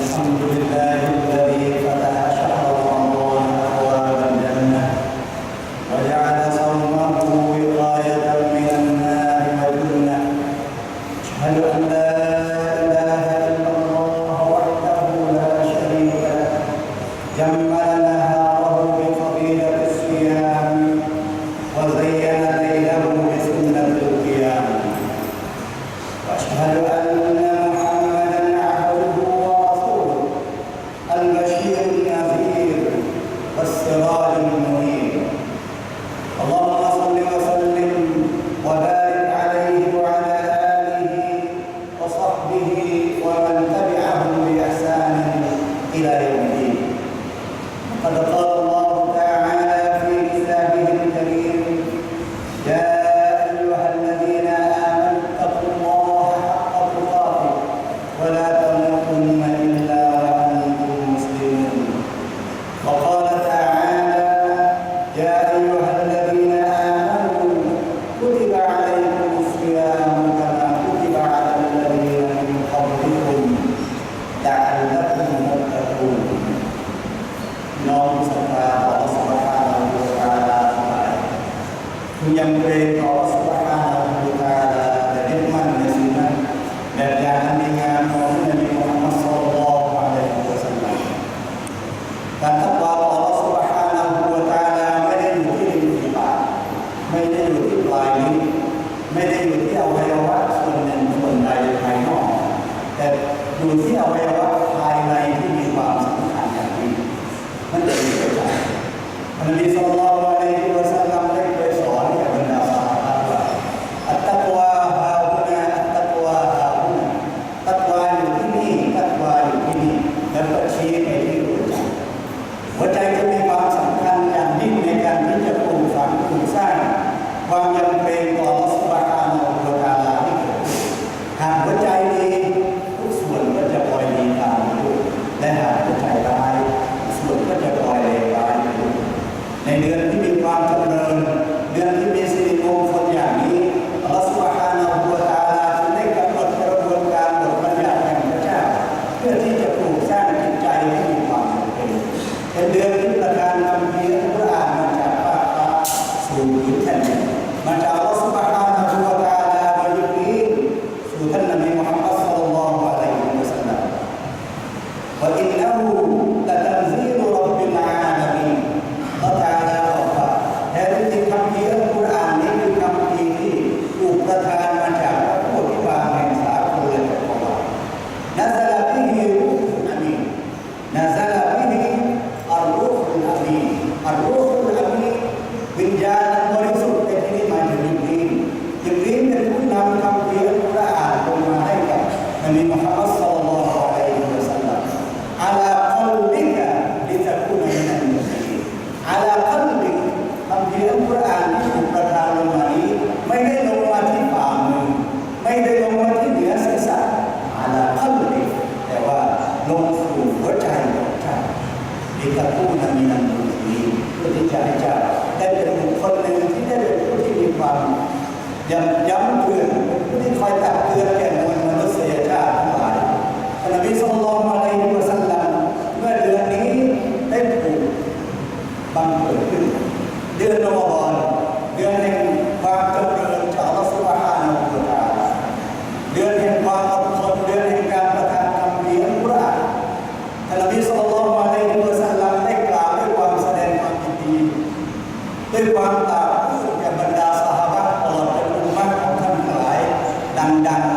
الحمد لله الذي อยู่ที่ เป็ banda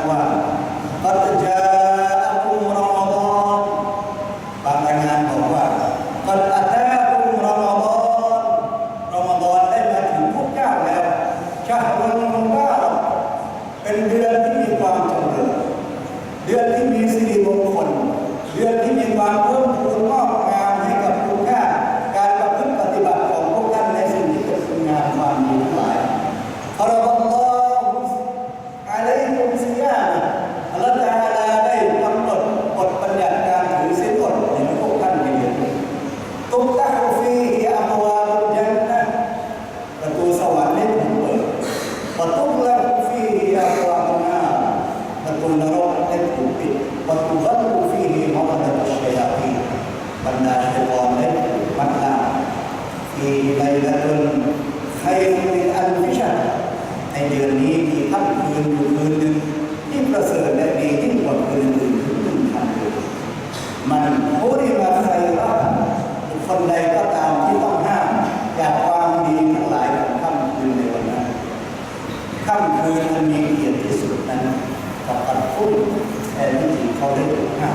الناطقة مثلا في ليلة خير من ألف شهر ในเดือนนี้มีพักคืนอยู่นหนึ่งที่ประเสริฐและดียิ่งกว่าคืนอื่นที่คุณทอยู่มันโอ้ดีมาใครก็คนใดก็ตามที่ต้องห้ามจากความดีทั้งหลายของค่ำคืนในวันนั้นค่ำคืนมันมีเกียรติที่สุดนั้นกับการพูดแทนที่เขาได้ถูกห้า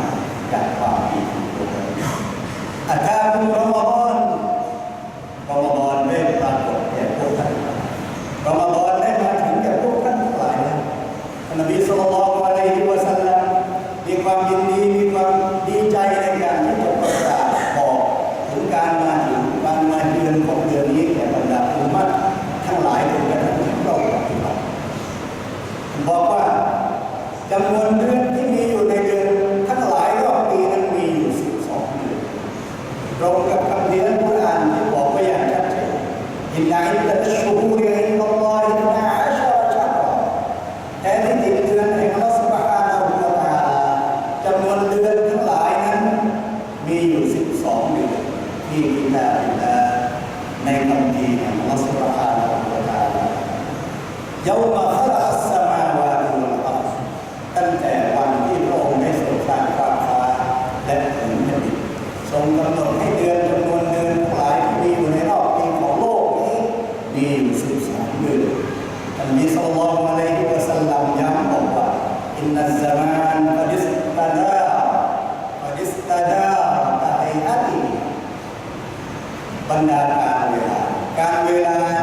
أتاكم رمضان Pendatang kamera, kamera.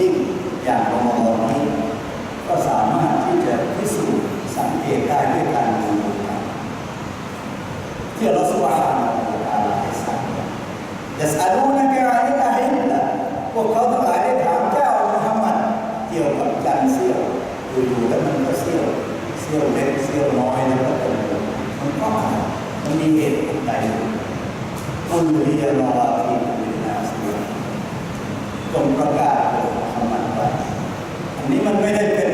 ยิ่งอย่างกมลนี้ก็สามารถที่จะพิสูจน์สังเกตได้ด้วยการดูที่เราสุบฮานะฮูวะตะอาลาได้สร้างยัสอาลูนักะอะลัยกะฮินละพวกเขาต้องการได้ถามเจ้าอุฮัมมัดเกี่ยวกับจันเสี้ยวอยู่ๆแล้วมันก็เสี้ยวเสี้ยวเล็กเสี้ยวน้อยแล้วก็เป็นมันก็มันมีเหตุผลใดกุลเรียนมาวาที่กุลนาสี้ยวจงประกาศ นี่มันไม่ได้เป็น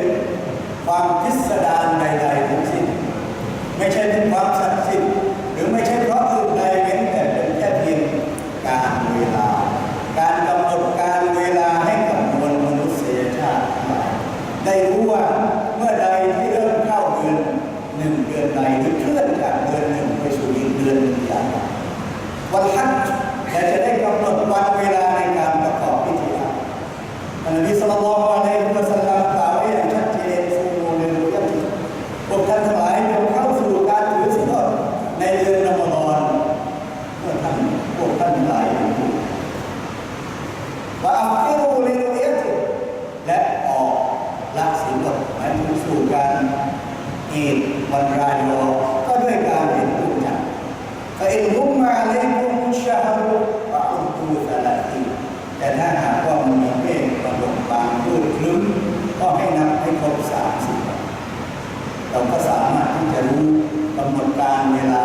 ความพิสดารใดๆทั้งสิ้นไม่ใช่เป็นความศักดิ์สิทธิ์หรือไม่ใช่เพราะอื่นใดเว้นแต่เป็นแค่เพียงการเวลา การกำหนดการเวลาให้กับมวลมนุษยชาติใหลาได้รู้ว่าเมื่อใดที่เริ่มเข้าเดือนหนึ่งเดือนใดหรือเคลื่อนจากเดือนหนึ่งไปสู่อีกเดือนหนึ่งอย่างไรวันทัก ก็ให้นับให้ครบสามสิบเราก็สามารถที่จะรู้กำหนดการเวลา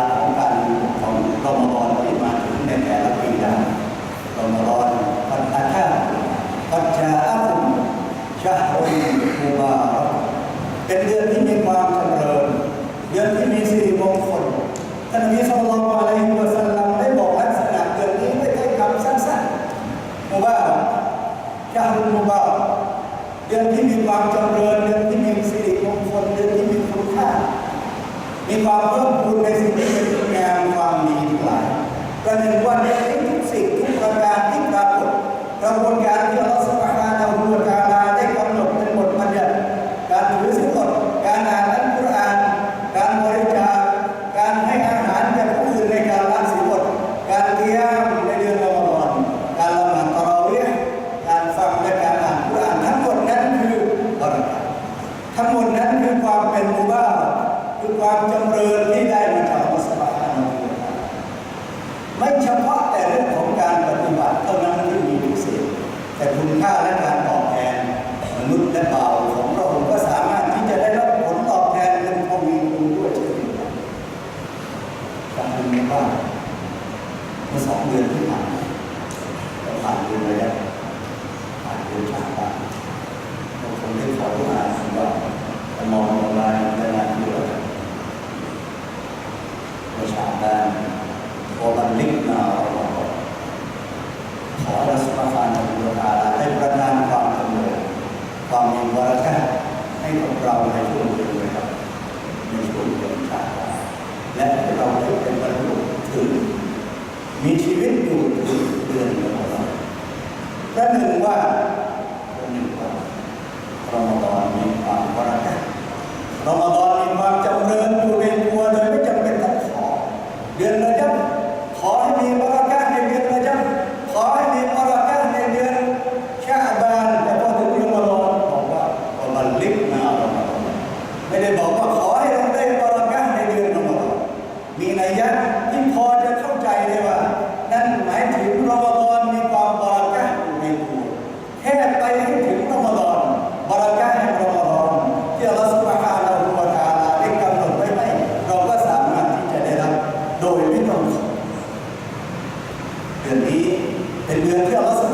你即便有这个资源，你也。但是怎？E até lá,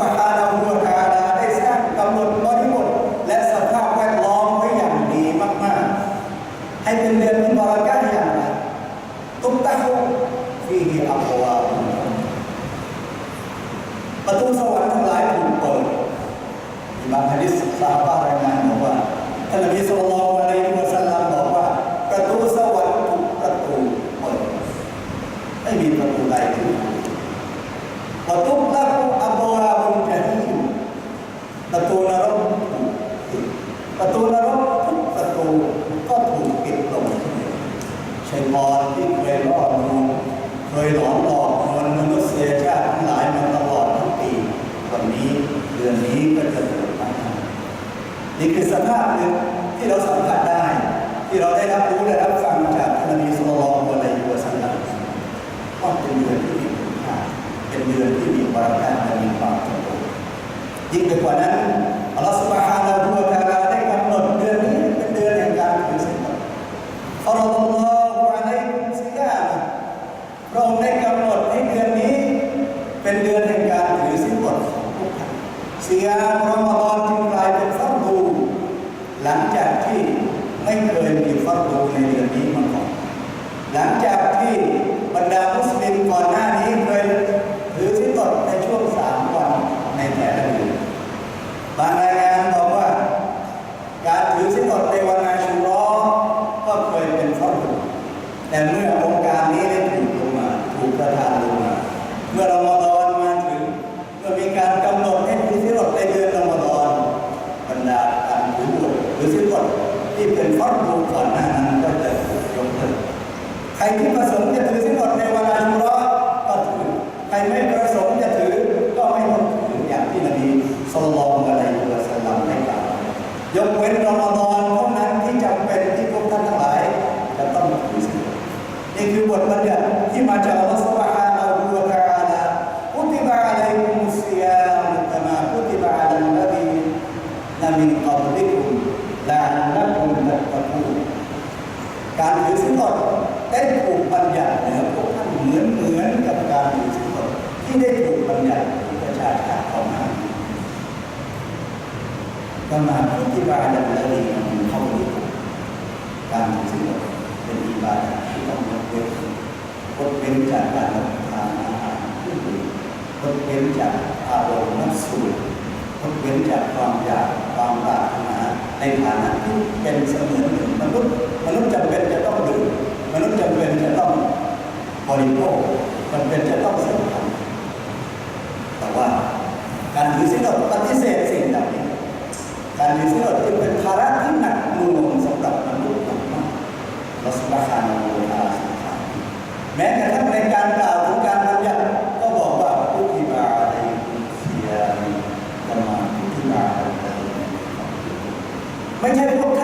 นี่คือสภาพหนึ่งที่เราสัมผัสได้ ที่เราได้รับรู้และรับฟังจากท่านนบีสุลต่านอะไรอยู่สัมผัสต้องเป็นเดือนที่มีคุณค่าเป็นเดือนที่มีความรมีและมีความจำเป็ยิ่งไปกว่านั้นอัลลอฮฺสุบฮานะฮูวะ เคยเป็นข้อมูลแต่เมื่อองค์การนี้ได้ถูกลงมาถูกประทานลงมา เมื่อเรามาตอนมาถึงเมื่อมีการกำหนดให้ผู้ที่รได้เดือนเรามาตอนบรรดาการผู้บวชหรือสิ่รอดที่เป็นข้อมูลก่อนหน้านั้นก็จะยกเลิกใครที่ประสบ ที่ได้ถูกบัญญัติที่ประชาชาติของมันตำนานพุทธิบาดังเลีมันเข้าไปการถืองเป็นอิบาดะที่ต้องยกเว้นกดเว้นจากการรับทานอาหารเครื่อดื่มกดเว้นจากอารมณ์นักสูตรกดเว้นจากความอยากความปรารถนาในฐานะที่เป็นเสมือนหนึ่งมนุษย์มนุษย์จำเป็นจะต้องดื่มมนุษย์จำเป็นจะต้องบริโภคจำเป็นจะต้องสัมผัส การถือศีลอดปฏิเสธสิ่งเหล่นี้การถือศีลอดจึงเป็นภาระที่หนักหน่วงสำหรับมนุษย์มากเราสุภาพานุโลภาสุภาแม้กระทั่งในการกล่าวของการบัญญัติก็บอกว่าผู้ที่มาในเสียประมาผู้ที่มาไม่ใช่พวกท่าน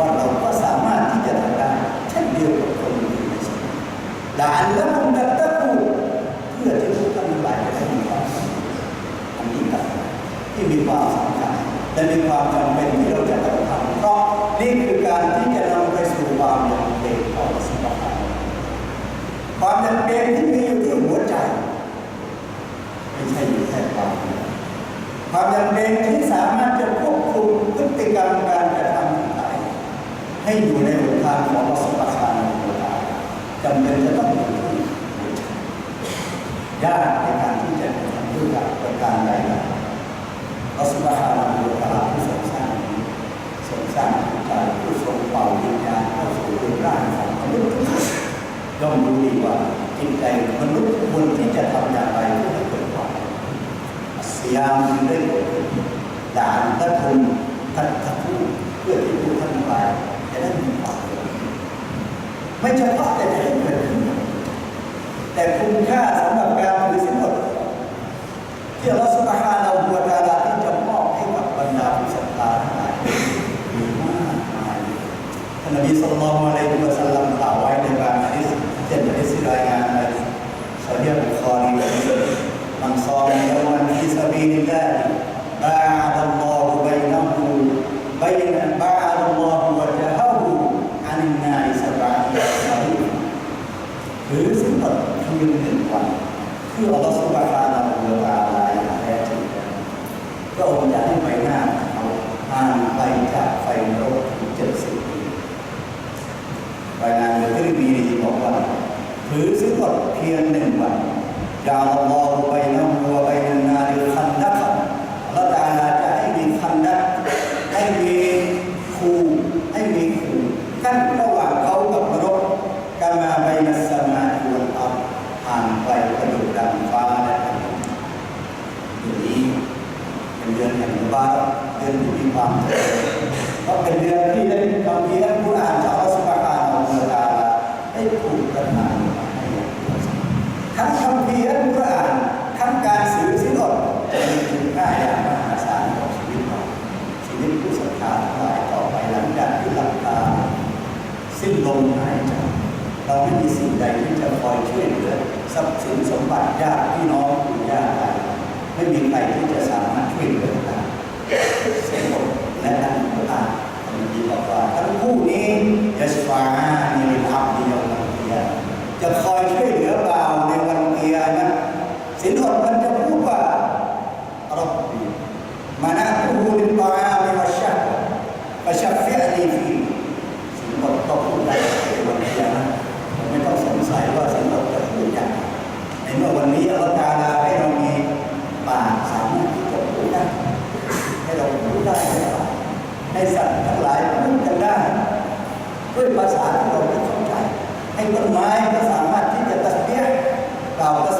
ว่าเราก็สามารถที่จะทำได้เช่นเดียวกับคนอื่นในสังคมลานละมุนดัตตะกูเพื่อที่พวกทำลายจะได้มีความสุขอันนี้ครัที่มีความสำคัญและมีความจำเป็นที่เราจะต้องทำเพราะนี่คือการที่จะนำไปสู่ความยั่งยืนของสุขภาพความยั่งยืนที่มีอยู่ที่หัวใจไม่ใช่อยู่แค่ความความยั่งยืนที่สามารถจะควบคุมพฤติกรรม ให้อยู่ในหนทางของวัสดุคานโบราณจำเป็นจะต้องอยู่ที่หัวใจยากในการที่จะทำด้วยกับประการใดนะวัสดุคานโบราณที่ทรงสร้างนี้ทรงสร้างจิตใจผู้ทรงเป่าวิญญาณเข้าสู่รูปร่างของมนุษย์ย่อมรู้ดีว่าจิตใจมนุษย์ควรที่จะทำอย่างไรเพื่อเกิดความสยามจึงได้เกิดขึ้นด่านและทุนทัศทูเพื่อที่ผู้ท่านได้มีความเกิดขึ้น ไม่เฉพาะแต่จะให้เกิดขึ้นแต่คุณค่าสำหรับการถือสินอดที่เราสุบฮานาบัวะตะอาราที่จะมอบให้กับบรรดาผู้ศรัทธาทั้งหลายมีมากมายท่านนบีสุลต่านอฮุอะลัยฮิวะซัลลัมกล่าวไว้ในบาง ดือนแห่งบารักเดือนที่มีความเจริญเพราะเป็นเดือนที่ได้คำพีอัลกุรอานจากอัลลอฮฺสุบฮานะฮูวะตะอาลาได้ถูกประทานมาให้แก่เราทั้งคำพียรกุรอานทั้งการสื่อสินอดจะมีคุณค่าอย่างมหาศาลของชีวิตเราชีวิตผู้ศรัทธาทั้งหลายต่อไปหลังจากที่หลับตาสิ้นลมหายใจเราไม่มีสิ่งใดที่จะคอยช่วยเหลือทรัพย์สินสมบัติญาติพี่น้องปู่ย่าตายายไม่มีใครที่จะสามารถช่วยเลือได้เสียงอดและนั่งกุรอานท่านนบีบอกว่าทั้งคู่นี้ยัสฟานีลิอับดิยอมเกียจะคอยช่วยเหลือบ่าวในวันเกียนะสินอดมันจะพูดว่ารับบีมานะตูลินตาอามิวะชักฟะชักฟิอันีฟีสินอดก็พูดได้ในวันเกียนะไม่ต้องสงสัยว่าสินอดจะพูดอย่างไรในเมื่อวันนี้อัลลอฮฺตามีปากสามารถที่จะพูดได้ให้เราพูดได้ให้เรา ให้สัตว์ทั้งหลายพูดกันได้ ด้วยภาษาที่เราไม่เข้าใจ ให้ต้นไม้ก็สามารถที่จะตัดเบี้ยห์กล่าวตัสเ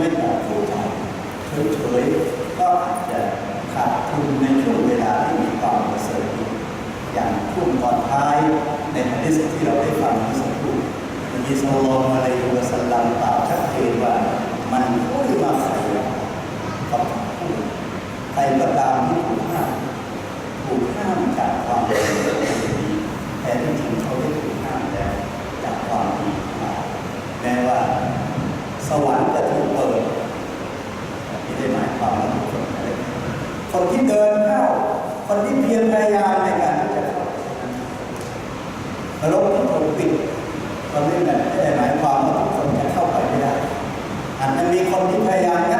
ไม่แบบถูกใจเฉยๆก็อาจจะขาดทุนในช่วงเวลาที่มีความเสื่อมอย่างช่วงตอนท้ายในฮะดิษที่เราได้ฟังที่สักครู่นบีสโลมานอะลัยฮิวสลังตรัสชัดเจนว่ามันก็คืมาใส่กับผู้ใครก็ตามที่ถูกห้ามถูกห้ามจากความดีแต่ที่จริงๆเขาได้ถูกห้ามแล้วจากความดีแม้ว่า สวรรค์จะถูกเปิดไม่ได้หมายความว่าทุกคนคนที่เดินเข้า คนที่เพียรพยายามในการที่จะเข้านรกที่ถูกปิดก็ไม่ได้ไม่ได้หมายความว่าทุกคนจะเข้าไปไม่ได้อาจจะมีคนที่พยายามงั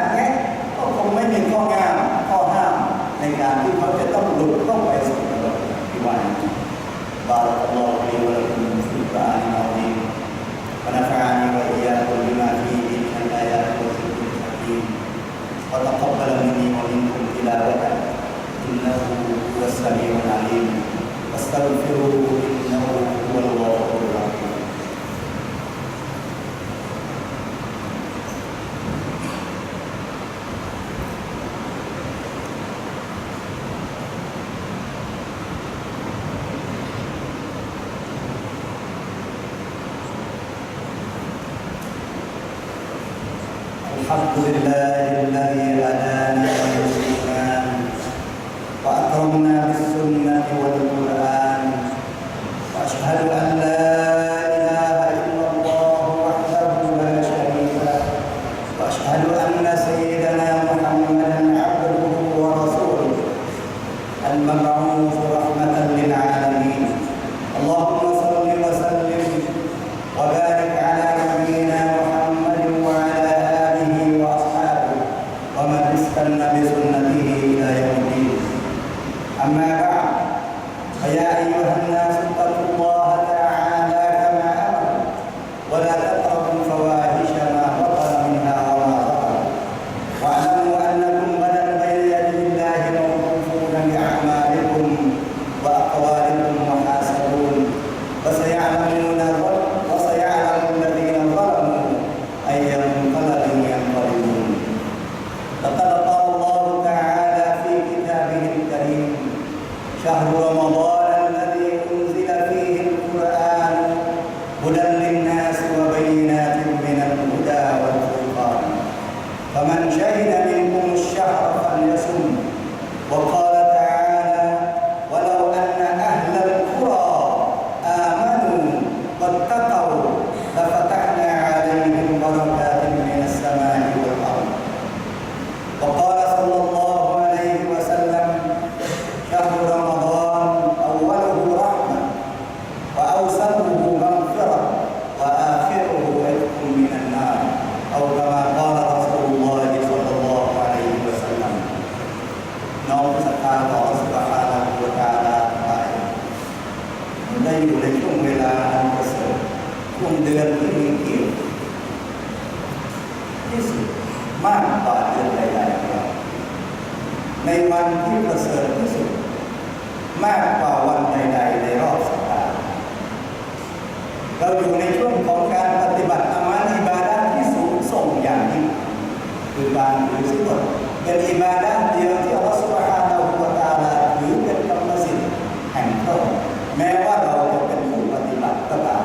ดแงะ น้องศรัทธาต่อสุภาพาพุทธาลาไปได้อยู่ในช่วงเวลาอันประเสริฐช่วงเดือนที่มีเกียรติที่สุดมากกว่าเดือนใดๆครับในวันที่ประเสริฐที่สุด มากกว่าวันใดๆในรอบสัปดาห์เราอยู่ในช่วงของการปฏิบัติอามาอิบาดะที่สูงส่งอย่างยิ่งคือการถือศีลอด เป็นอิบาดะห์เดียวที่อัลลอฮฺซุบฮานะฮูวะตะอาลาถือเป็นกรรมสิทธิ์แห่งพระองค์แม้ว่าเราจะเป็นผู้ปฏิบัติก็ตาม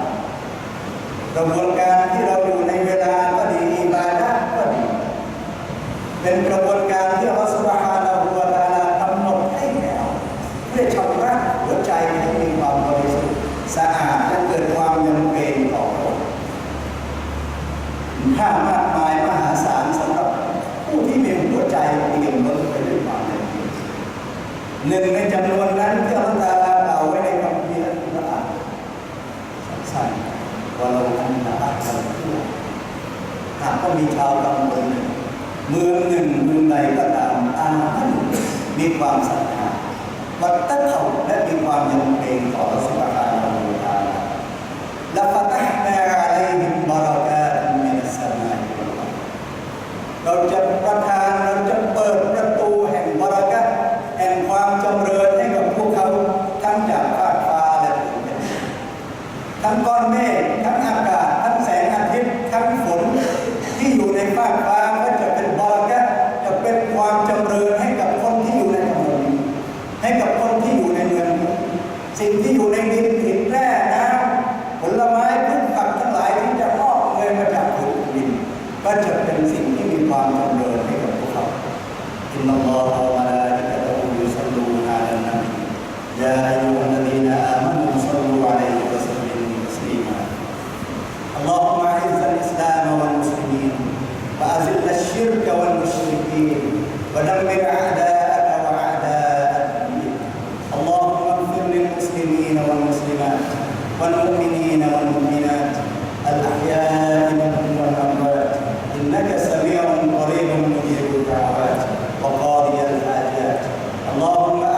กระบวนการที่เราอยู่ในเวลาก็ดีอิบาดะห์ก็ดีเป็นกระบวนการที่อัลลอฮฺซุบฮานะฮูวะตะอาลากำหนดให้แล้วเพื่อชำระหัวใจให้มีความบริสุทธิ์สะอาดและเกิดความยำเกรงต่อพระองค์ค่ามาก หนึ่งในจำนวนนั้นที่อัลลอฮฺตะอาลากล่าไว้ในคัมภีอัลกุรอานสั้นๆว่าเราอันนะอัลลอฮฺหากก็มีชาวกำเมืองหนึ่งเมืองหนึ่งเมืองใดก็ตามอามันมีความศรัทธาวัตถะเขาและมีความยำเกรงต่อพระสุภาพานุตาลาและฟัตห์นาอะลัยฮิมบารากาตมินัสสมาอิวัลอัรฎ์เราจะประทานเราจะเปิดประตูแห่งบารักะฮ์แห่งความจำเริญให้กับพวกเขาทั้งจากฟากฟ้าและพื้นแผ่นดิน ทั้งก้อนเมฆทั้งอากาศ ทั้งแสงอาทิตย์ทั้งฝน ที่อ long